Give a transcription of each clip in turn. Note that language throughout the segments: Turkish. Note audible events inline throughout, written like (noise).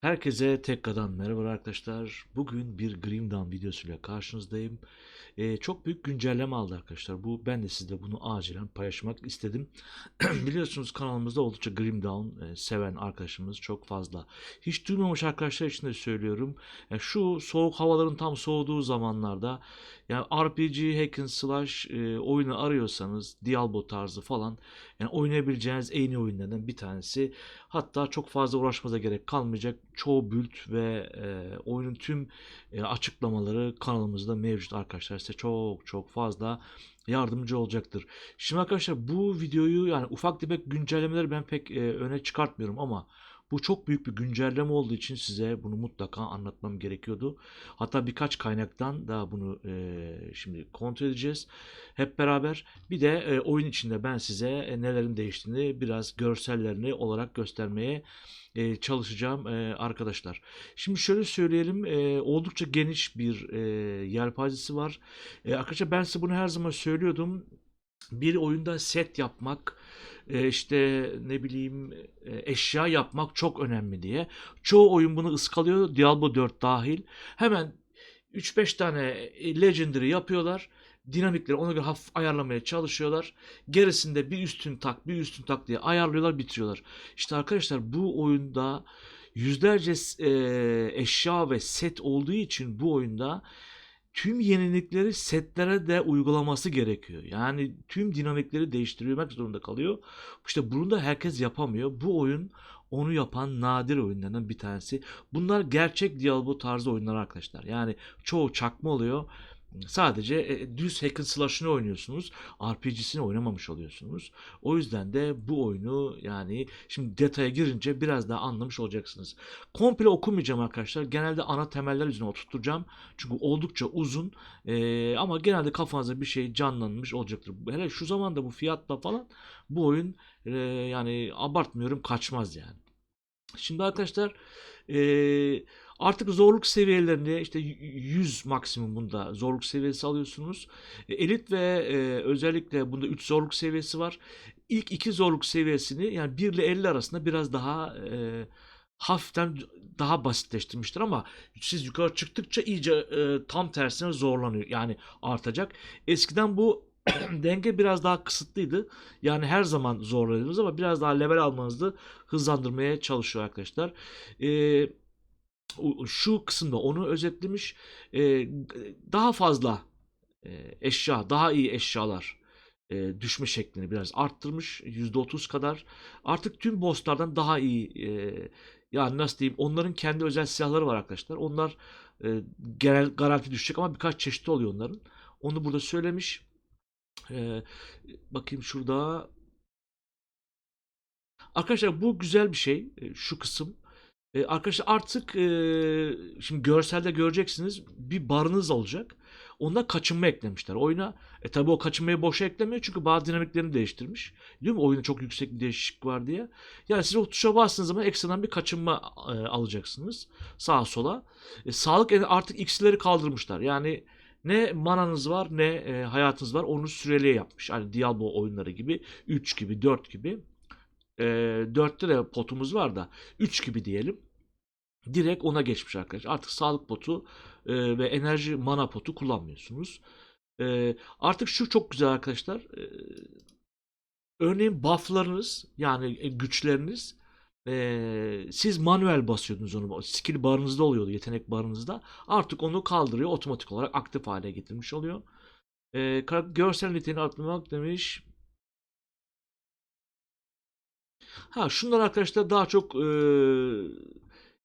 Herkese tekrardan merhaba arkadaşlar. Bugün bir Grim Dawn videosuyla karşınızdayım. Ee, çok büyük güncelleme aldı arkadaşlar. Bu ben de sizle bunu acilen paylaşmak istedim. (clears throat) Biliyorsunuz kanalımızda oldukça Grim Dawn e, seven arkadaşımız çok fazla. Hiç duymamış arkadaşlar için de söylüyorum. Yani şu soğuk havaların tam soğuduğu zamanlarda yani RPG hack and slash e, oyunu arıyorsanız Diablo tarzı falan yani oynayabileceğiniz en iyi oyunlardan bir tanesi. Hatta çok fazla uğraşmanıza gerek kalmayacak. Çoğu build ve e, oyunun tüm e, açıklamaları kanalımızda mevcut arkadaşlar. Size çok çok fazla yardımcı olacaktır. Şimdi arkadaşlar bu videoyu yani ufak tefek güncellemeleri ben pek e, öne çıkartmıyorum ama bu çok büyük bir güncelleme olduğu için size bunu mutlaka anlatmam gerekiyordu. Hatta birkaç kaynaktan da bunu e, şimdi kontrol edeceğiz hep beraber. Bir de e, oyun içinde ben size e, nelerin değiştiğini biraz görsellerini olarak göstermeye e, çalışacağım e, arkadaşlar. Şimdi şöyle söyleyelim e, oldukça geniş bir e, yelpazesi var. E, arkadaşlar ben size bunu her zaman söylüyordum. Bir oyunda set yapmak e, işte ne bileyim e, eşya yapmak çok önemli diye. Çoğu oyun bunu ıskalıyor. Diablo 4 dahil. Hemen 3-5 tane Legendary yapıyorlar. Dinamikleri ona göre hafif ayarlamaya çalışıyorlar. Gerisinde bir üstün tak, bir üstün tak diye ayarlıyorlar, bitiriyorlar. İşte arkadaşlar bu oyunda yüzlerce e, eşya ve set olduğu için bu oyunda tüm yenilikleri setlere de uygulaması gerekiyor. Yani tüm dinamikleri değiştirmek zorunda kalıyor. İşte bunu da herkes yapamıyor. Bu oyun onu yapan nadir oyunlardan bir tanesi. Bunlar gerçek Diablo tarzı oyunlar arkadaşlar. Yani çoğu çakma oluyor. Sadece e, düz hack and slash'ını oynuyorsunuz. RPG'sini oynamamış oluyorsunuz. O yüzden de bu oyunu yani şimdi detaya girince biraz daha anlamış olacaksınız. Komple okumayacağım arkadaşlar. Genelde ana temeller üzerine oturtacağım. Çünkü oldukça uzun. Ee, ama genelde kafanızda bir şey canlanmış olacaktır. Hele şu zamanda bu fiyatla falan bu oyun e, yani abartmıyorum kaçmaz yani. Şimdi arkadaşlar e, artık zorluk seviyelerini işte 100 maksimum bunda zorluk seviyesi alıyorsunuz. E, Elit ve e, özellikle bunda 3 zorluk seviyesi var. İlk iki zorluk seviyesini yani 1 ile 50 arasında biraz daha e, hafiften daha basitleştirmiştir ama siz yukarı çıktıkça iyice e, tam tersine zorlanıyor. Yani artacak. Eskiden bu (clears throat) denge biraz daha kısıtlıydı. Yani her zaman zorlanıyorsunuz ama biraz daha level almanızı hızlandırmaya çalışıyor arkadaşlar. Ee, o- şu kısımda onu özetlemiş. Ee, daha fazla e, eşya, daha iyi eşyalar e, düşme şeklini biraz arttırmış. %30 kadar. Artık tüm bosslardan daha iyi e, yani nasıl diyeyim onların kendi özel silahları var arkadaşlar. Onlar e, genel garanti düşecek ama birkaç çeşitli oluyor onların. Onu burada söylemiş. Ee, bakayım şurada. Arkadaşlar bu güzel bir şey. e, Şu kısım. E, arkadaşlar artık e, şimdi görselde göreceksiniz bir barınız olacak. Onda kaçınma eklemişler oyuna. E tabi o kaçınmayı boşa eklemiyor çünkü bazı dinamiklerini değiştirmiş. Değil mi? Oyunda çok yüksek bir değişiklik var diye. Yani siz o tuşa bastığınız zaman ekstradan bir kaçınma e, alacaksınız. Sağa sola. E, sağlık artık X'leri kaldırmışlar. Yani ne mananız var ne e, hayatınız var. Onu süreliğe yapmış. Hani Diablo oyunları gibi. 3 gibi 4 gibi. E, 4'te de potumuz var da 3 gibi diyelim. Direkt ona geçmiş arkadaşlar. Artık sağlık potu e, ve enerji mana potu kullanmıyorsunuz. E, artık şu çok güzel arkadaşlar. E, örneğin bufflarınız yani e, güçleriniz e, siz manuel basıyordunuz onu. Skill barınızda oluyordu. Yetenek barınızda. Artık onu kaldırıyor. Otomatik olarak aktif hale getirmiş oluyor. E, görsel niteliğini arttırmak demiş. Ha şunlar arkadaşlar daha çok e,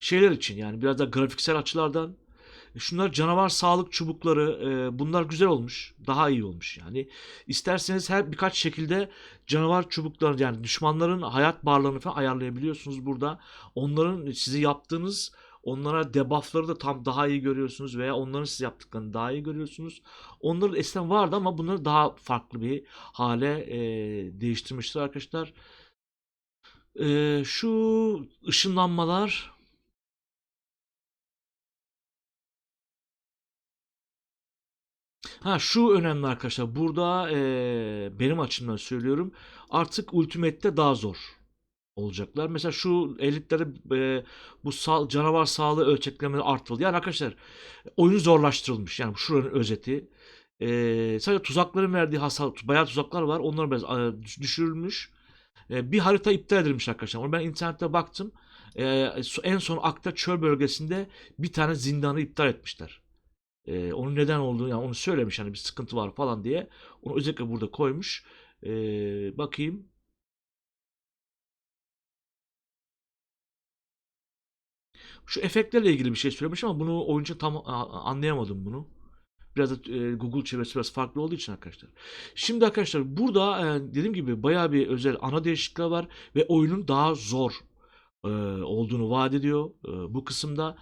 şeyler için yani biraz da grafiksel açılardan. Şunlar canavar sağlık çubukları. e, bunlar güzel olmuş. Daha iyi olmuş yani. İsterseniz her birkaç şekilde canavar çubukları yani düşmanların hayat barlarını falan ayarlayabiliyorsunuz burada. Onların sizi yaptığınız onlara debuffları da tam daha iyi görüyorsunuz veya onların size yaptıklarını daha iyi görüyorsunuz. Onların eskiden vardı ama bunları daha farklı bir hale e, değiştirmişler arkadaşlar. Ee, şu ışınlanmalar ha şu önemli arkadaşlar burada ee, benim açımdan söylüyorum artık Ultimate'te daha zor olacaklar. Mesela şu elitlere e, bu sağ, canavar sağlığı ölçeklemeleri artırıldı. Yani arkadaşlar oyun zorlaştırılmış. Yani şuranın özeti. E, sadece tuzakların verdiği hasar, bayağı tuzaklar var. Onlar biraz e, düşürülmüş. E, bir harita iptal edilmiş arkadaşlar. Onu ben internette baktım. E, en son Akta Çöl bölgesinde bir tane zindanı iptal etmişler. E, onun neden olduğunu yani onu söylemiş hani bir sıkıntı var falan diye. Onu özellikle burada koymuş. E, bakayım. Şu efektlerle ilgili bir şey söylemiş ama bunu oyuncu tam anlayamadım bunu. Biraz da e, Google çevirisi biraz farklı olduğu için arkadaşlar. Şimdi arkadaşlar burada e, dediğim gibi bayağı bir özel ana değişiklikler var ve oyunun daha zor e, olduğunu vaat ediyor e, bu kısımda.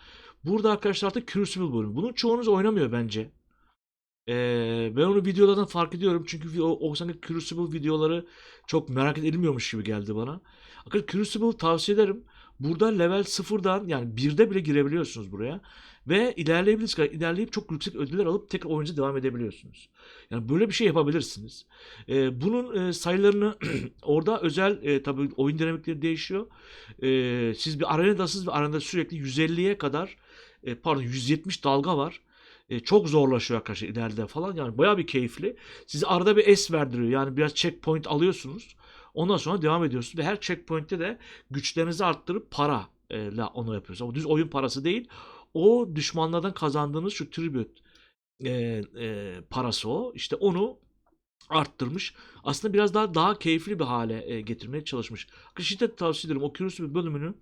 Burada arkadaşlar artık Crucible bölümü. Bunun çoğunuz oynamıyor bence. E, ben onu videolardan fark ediyorum çünkü o, o sanki Crucible videoları çok merak edilmiyormuş gibi geldi bana. Arkadaşlar Crucible tavsiye ederim. Burada level sıfırdan yani birde bile girebiliyorsunuz buraya. Ve ilerleyebilirsiniz. kadar ilerleyip çok yüksek ödüller alıp tekrar oyuncu devam edebiliyorsunuz. Yani böyle bir şey yapabilirsiniz. Ee, bunun e, sayılarını (clears throat) orada özel e, tabii oyun dinamikleri değişiyor. Ee, siz bir arenadasınız ve arenada sürekli 150'ye kadar e, pardon 170 dalga var. E, çok zorlaşıyor arkadaşlar ileride falan. Yani bayağı bir keyifli. Size arada bir es verdiriyor. Yani biraz checkpoint alıyorsunuz. Ondan sonra devam ediyorsunuz ve her checkpoint'te de güçlerinizi arttırıp para ile onu yapıyorsunuz. Ama düz oyun parası değil. O düşmanlardan kazandığınız şu tribute e, e, parası o. İşte onu arttırmış. Aslında biraz daha daha keyifli bir hale e, getirmeye çalışmış. Şiddet tavsiye ederim. O Curious bölümünü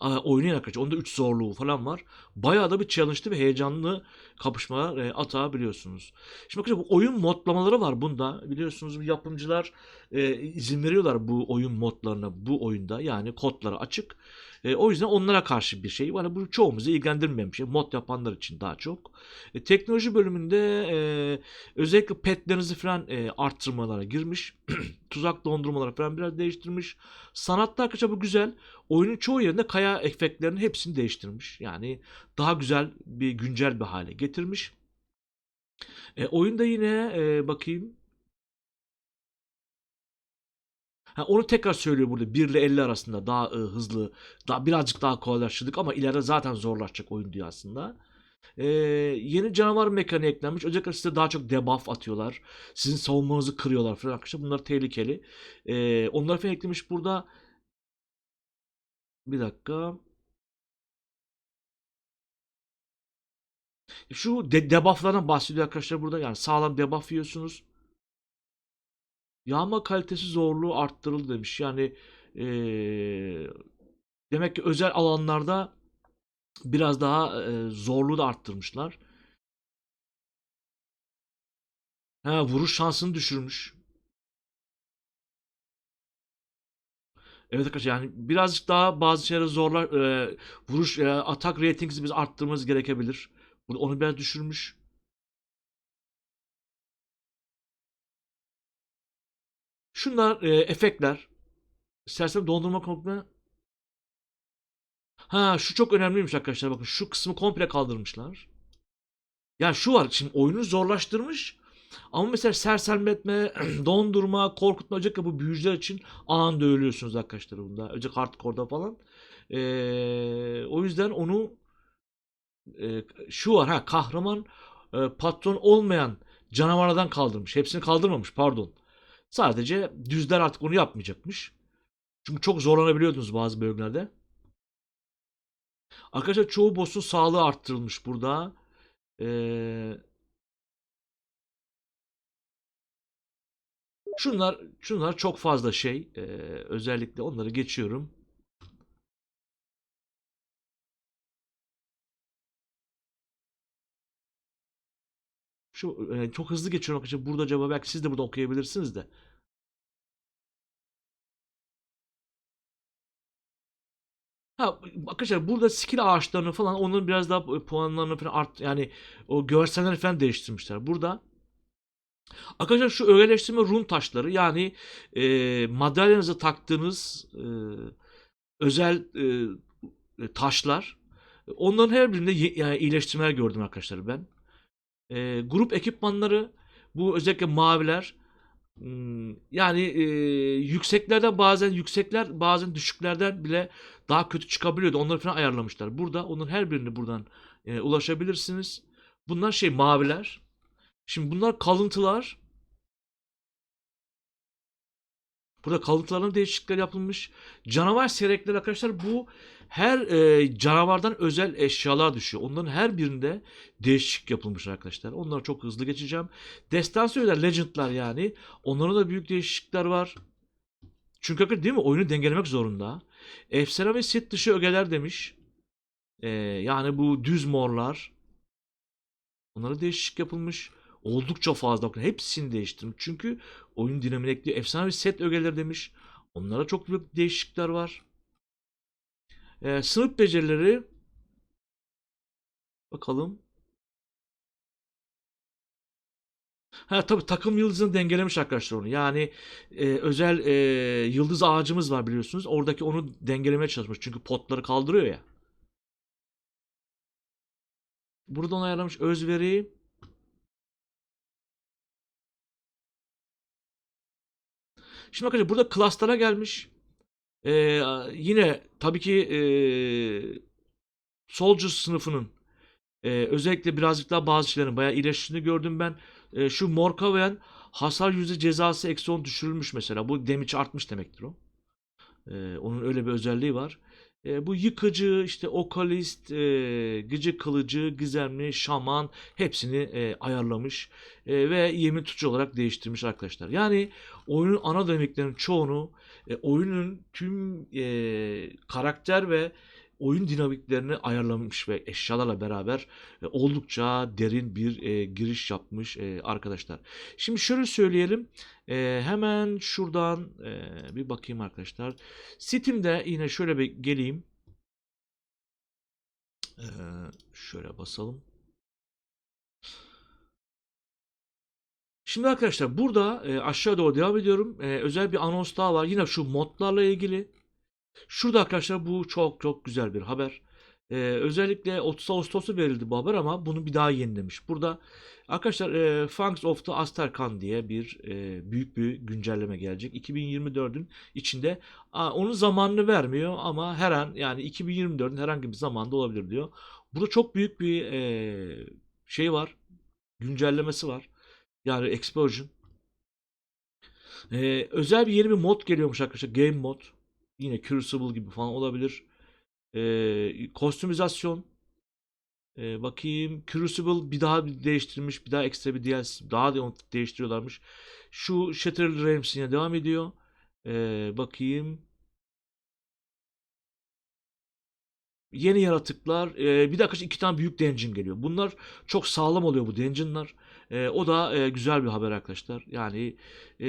a, oynayın arkadaşlar. Onda 3 zorluğu falan var. Bayağı da bir challenge'lı ve heyecanlı kapışmalar e, atabiliyorsunuz. Şimdi arkadaşlar bu oyun modlamaları var bunda. Biliyorsunuz yapımcılar e, izin veriyorlar bu oyun modlarına bu oyunda. Yani kodları açık. E, o yüzden onlara karşı bir şey. Yani bu çoğumuzu ilgilendirmeyen bir şey. Mod yapanlar için daha çok. E, teknoloji bölümünde e, özellikle petlerinizi falan e, arttırmalara girmiş. (clears throat) Tuzak dondurmaları falan biraz değiştirmiş. Sanatta arkadaşlar bu güzel. Oyunun çoğu yerinde kaya efektlerinin hepsini değiştirmiş. Yani daha güzel bir güncel bir hale getirmiş. E, oyunda yine e, bakayım. Ha, onu tekrar söylüyor burada 1 ile 50 arasında daha e, hızlı, daha birazcık daha kolaylaştırdık ama ileride zaten zorlaşacak oyun dünyasında. E, yeni canavar mekaniği eklenmiş. Özellikle size daha çok debuff atıyorlar. Sizin savunmanızı kırıyorlar falan arkadaşlar. Bunlar tehlikeli. E, onları falan eklemiş burada. Bir dakika. Şu de debufflardan bahsediyor arkadaşlar burada. Yani sağlam debuff yiyorsunuz. Yağma kalitesi zorluğu arttırıldı demiş. Yani eee, demek ki özel alanlarda biraz daha eee, zorluğu da arttırmışlar. Ha, vuruş şansını düşürmüş. Evet arkadaşlar yani birazcık daha bazı şeyleri zorlar eee, vuruş eee, atak ratingimizi biz arttırmamız gerekebilir. Burada onu biraz düşürmüş. Şunlar eee, efektler. İstersen dondurma komple. Ha şu çok önemliymiş arkadaşlar bakın şu kısmı komple kaldırmışlar. Ya şu var şimdi oyunu zorlaştırmış. Ama mesela sersemletme, (clears throat) dondurma, korkutma özellikle bu büyücüler için anında ölüyorsunuz arkadaşlar bunda. Özellikle hardcore'da falan. Ee, o yüzden onu e, şu var ha kahraman e, patron olmayan canavarlardan kaldırmış. Hepsini kaldırmamış pardon. Sadece düzler artık onu yapmayacakmış. Çünkü çok zorlanabiliyordunuz bazı bölgelerde. Arkadaşlar çoğu boss'un sağlığı arttırılmış burada. Ee, şunlar şunlar çok fazla şey. Ee, özellikle onları geçiyorum. Şu e, çok hızlı geçiyorum arkadaşlar. Burada acaba belki siz de burada okuyabilirsiniz de. Ha, arkadaşlar burada skill ağaçlarını falan onların biraz daha puanlarını falan art yani o görselleri falan değiştirmişler. Burada arkadaşlar şu öğeleştirme rune taşları yani e, madalyanıza taktığınız e, özel e, taşlar onların her birinde yani iyileştirmeler gördüm arkadaşlar ben. E, grup ekipmanları bu özellikle maviler Hmm, yani e, yükseklerden bazen yüksekler bazen düşüklerden bile daha kötü çıkabiliyordu. Onları falan ayarlamışlar. Burada onun her birini buradan e, ulaşabilirsiniz. Bunlar şey maviler. Şimdi bunlar kalıntılar. Burada kalıntıların değişiklikler yapılmış. Canavar seyrekleri arkadaşlar bu her e, canavardan özel eşyalar düşüyor. Onların her birinde değişiklik yapılmış arkadaşlar. Onları çok hızlı geçeceğim. Destansı öğeler, legendlar yani. Onların da büyük değişiklikler var. Çünkü hakikaten değil mi? Oyunu dengelemek zorunda. Efsane ve set dışı ögeler demiş. E, yani bu düz morlar. Onlara değişiklik yapılmış. Oldukça fazla. Hepsini değiştirmiş. Çünkü oyun dinamik ekliyor. Efsane bir set ögeleri demiş. Onlara çok büyük değişiklikler var. Ee, sınıf becerileri bakalım. Ha tabii takım yıldızını dengelemiş arkadaşlar onu. Yani e, özel e, yıldız ağacımız var biliyorsunuz. Oradaki onu dengelemeye çalışmış. Çünkü potları kaldırıyor ya. Buradan ayarlamış özveri. Şimdi arkadaşlar burada klaslara gelmiş. Ee, yine tabii ki e, Soldier sınıfının e, özellikle birazcık daha bazı şeylerin bayağı iyileştiğini gördüm ben. E, şu Morkaven hasar yüzde cezası eksi 10 düşürülmüş mesela. Bu damage artmış demektir o. E, onun öyle bir özelliği var. E, bu yıkıcı, işte okalist, e, gıcı kılıcı, gizemli, şaman hepsini e, ayarlamış e, ve yemin tutucu olarak değiştirmiş arkadaşlar. Yani oyunun ana dinamiklerinin çoğunu e, oyunun tüm e, karakter ve oyun dinamiklerini ayarlamış ve eşyalarla beraber e, oldukça derin bir e, giriş yapmış e, arkadaşlar. Şimdi şöyle söyleyelim. E, hemen şuradan e, bir bakayım arkadaşlar. Steam'de yine şöyle bir geleyim. E, şöyle basalım. Şimdi arkadaşlar burada e, aşağı doğru devam ediyorum. E, özel bir anons daha var. Yine şu modlarla ilgili. Şurada arkadaşlar bu çok çok güzel bir haber. E, özellikle 30 Ağustos'ta verildi bu haber ama bunu bir daha yenilemiş. Burada arkadaşlar e, Funks of the Asterkan diye bir e, büyük bir güncelleme gelecek. 2024'ün içinde a, onun zamanını vermiyor ama her an yani 2024'ün herhangi bir zamanda olabilir diyor. Burada çok büyük bir e, şey var. Güncellemesi var. Yani Explosion. Ee, özel bir yeni bir mod geliyormuş arkadaşlar. Game mod. Yine Crucible gibi falan olabilir. Ee, kostümizasyon. Ee, bakayım. Crucible bir daha bir değiştirilmiş. Bir daha ekstra bir DLC. Daha da onu değiştiriyorlarmış. Şu Shattered Realms devam ediyor. Ee, bakayım. Yeni yaratıklar. Ee, bir de iki tane büyük dungeon geliyor. Bunlar çok sağlam oluyor bu dungeonlar. E, o da e, güzel bir haber arkadaşlar. Yani e,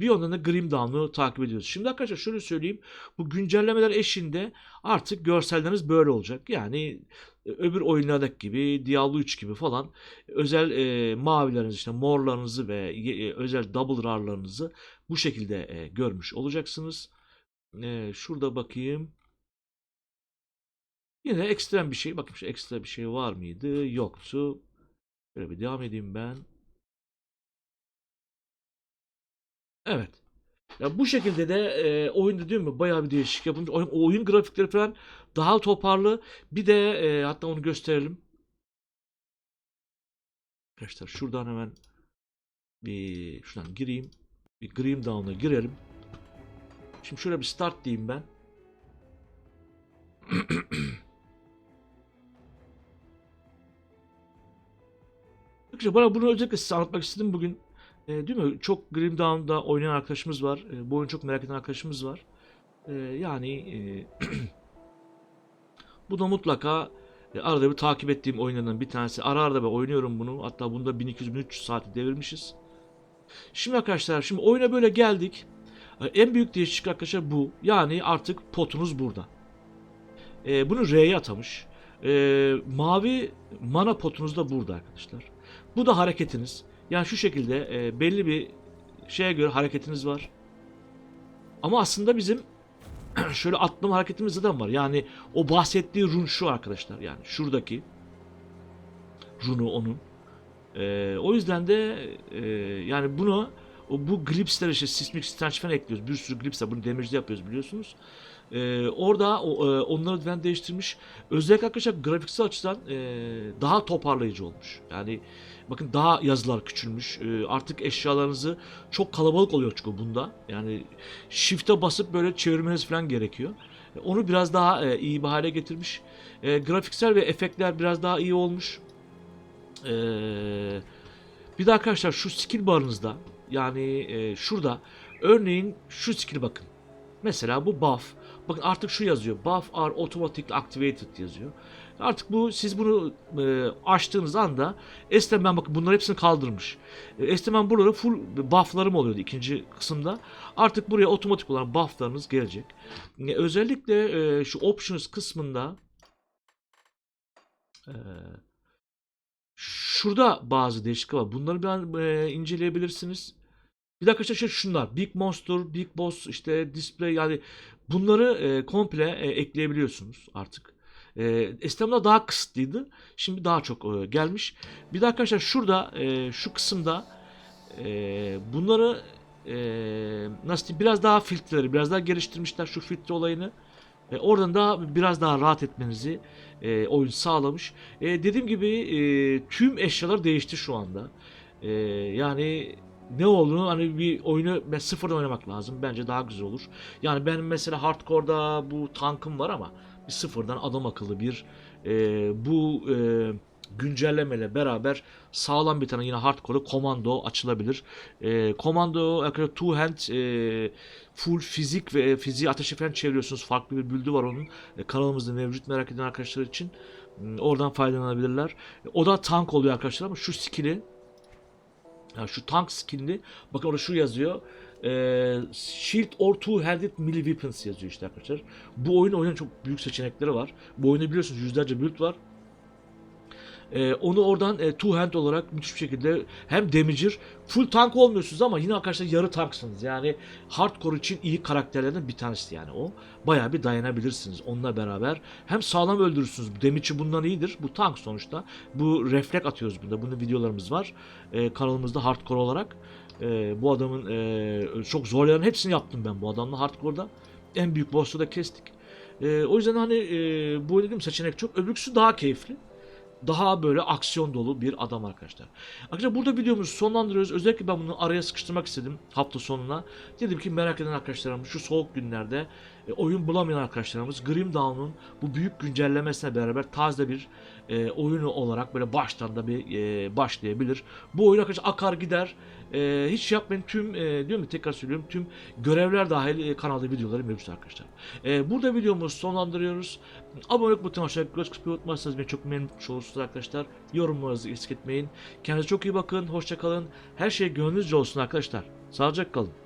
bir yandan da Grim Dawn'u takip ediyoruz. Şimdi arkadaşlar şöyle söyleyeyim. Bu güncellemeler eşinde artık görselleriniz böyle olacak. Yani e, öbür oyunlardaki gibi Diablo 3 gibi falan özel e, mavilerinizi işte morlarınızı ve e, özel double rarlarınızı bu şekilde e, görmüş olacaksınız. E, şurada bakayım. Yine ekstrem bir şey. Bakın şu ekstra bir şey var mıydı? Yoktu. Şöyle bir devam edeyim ben. Evet. Ya bu şekilde de e, oyunda diyorum mu bayağı bir değişik yapılmış. Oyun, oyun grafikleri falan daha toparlı. Bir de e, hatta onu gösterelim. Arkadaşlar şuradan hemen bir şuradan gireyim. Bir Grim Down'a girelim. Şimdi şöyle bir start diyeyim ben. (clears throat) Arkadaşlar bana bunu özellikle size anlatmak istedim bugün. E, değil mi? Çok Grim Dawn'da oynayan arkadaşımız var. E, bu oyunu çok merak eden arkadaşımız var. E, yani e, (clears throat) bu da mutlaka e, arada bir takip ettiğim oyunlardan bir tanesi. Ara ara ben oynuyorum bunu. Hatta bunda 1200-1300 saati devirmişiz. Şimdi arkadaşlar şimdi oyuna böyle geldik. En büyük değişiklik arkadaşlar bu. Yani artık potunuz burada. E, bunu R'ye atamış. E, mavi mana potunuz da burada arkadaşlar. Bu da hareketiniz. Yani şu şekilde e, belli bir şeye göre hareketiniz var. Ama aslında bizim (clears throat) şöyle atlama hareketimiz zaten var. Yani o bahsettiği run şu arkadaşlar. Yani şuradaki runu onun. E, o yüzden de e, yani bunu bu glipsler işte sismik stench falan ekliyoruz. Bir sürü glips var. Bunu demirci yapıyoruz biliyorsunuz. Ee, orada o, e, onları ben değiştirmiş. Özellikle arkadaşlar grafiksel açıdan e, daha toparlayıcı olmuş. Yani bakın daha yazılar küçülmüş. E, artık eşyalarınızı çok kalabalık oluyor çünkü bunda. Yani shift'e basıp böyle çevirmeniz falan gerekiyor. E, Onu biraz daha e, iyi bir hale getirmiş. E, grafiksel ve efektler biraz daha iyi olmuş. Bir de arkadaşlar şu skill barınızda yani e, şurada örneğin şu skill bakın. Mesela bu buff. Bakın artık şu yazıyor. Buff are automatically activated yazıyor. Artık bu siz bunu e, açtığınız anda Estemen bakın bunların hepsini kaldırmış. E, Estemen buraları full bufflarım oluyordu ikinci kısımda. Artık buraya otomatik olarak bufflarınız gelecek. E, özellikle e, şu options kısmında e, şurada bazı değişiklikler var. Bunları ben e, inceleyebilirsiniz. Bir dakika işte şunlar. Big Monster, Big Boss, işte Display yani bunları e, komple e, ekleyebiliyorsunuz artık. E, Eskiden daha kısıtlıydı. Şimdi daha çok e, gelmiş. Bir de arkadaşlar şurada e, şu kısımda e, bunları e, nasıl diyeyim biraz daha filtreleri biraz daha geliştirmişler şu filtre olayını. E, oradan da biraz daha rahat etmenizi e, oyun sağlamış. E, dediğim gibi e, tüm eşyalar değişti şu anda. E, yani ne olduğunu hani bir oyunu ben sıfırdan oynamak lazım. Bence daha güzel olur. Yani benim mesela hardcore'da bu tankım var ama sıfırdan adam akıllı bir e, bu e, güncellemeyle beraber sağlam bir tane yine hardcore komando açılabilir. E, komando arkadaşlar two hand e, full fizik ve e, fiziği ateşi falan çeviriyorsunuz. Farklı bir build'i var onun. E, kanalımızda mevcut merak eden arkadaşlar için. Hmm, Oradan faydalanabilirler. E, O da tank oluyor arkadaşlar ama şu skill'i yani şu tank skill'ini bakın orada şu yazıyor. Ee, shield or two-handed melee weapons yazıyor işte arkadaşlar. Bu oyun oyunun çok büyük seçenekleri var. Bu oyunu biliyorsunuz yüzlerce build var. Ee, onu oradan e, two hand olarak müthiş bir şekilde hem damager full tank olmuyorsunuz ama yine arkadaşlar yarı tanksınız. Yani hardcore için iyi karakterlerden bir tanesi yani o. Bayağı bir dayanabilirsiniz onunla beraber. Hem sağlam öldürürsünüz. Damage'i bundan iyidir. Bu tank sonuçta. Bu reflek atıyoruz bunda. Bunun videolarımız var. Ee, kanalımızda hardcore olarak. Ee, bu adamın e, çok zorlayan hepsini yaptım ben bu adamla hardcore'da. En büyük boss'u da kestik. Ee, o yüzden hani e, bu dediğim seçenek çok. Öbürküsü daha keyifli daha böyle aksiyon dolu bir adam arkadaşlar. Arkadaşlar burada videomuzu sonlandırıyoruz. Özellikle ben bunu araya sıkıştırmak istedim hafta sonuna. Dedim ki merak eden arkadaşlarımız şu soğuk günlerde e, oyun bulamayan arkadaşlarımız Grim Dawn'un bu büyük güncellemesine beraber taze bir e, oyunu olarak böyle baştan da bir e, başlayabilir. Bu oyun arkadaşlar akar gider. E, hiç yapmayın tüm e, diyorum tekrar söylüyorum tüm görevler dahil e, kanalda videoları mevcut arkadaşlar. E, burada videomuzu sonlandırıyoruz. Abone olmayı butonuna aşağıya göz kısmı unutmazsanız beni çok memnun olursunuz arkadaşlar. Yorumlarınızı eksik etmeyin. Kendinize çok iyi bakın. Hoşça kalın. Her şey gönlünüzce olsun arkadaşlar. Sağlıcakla kalın.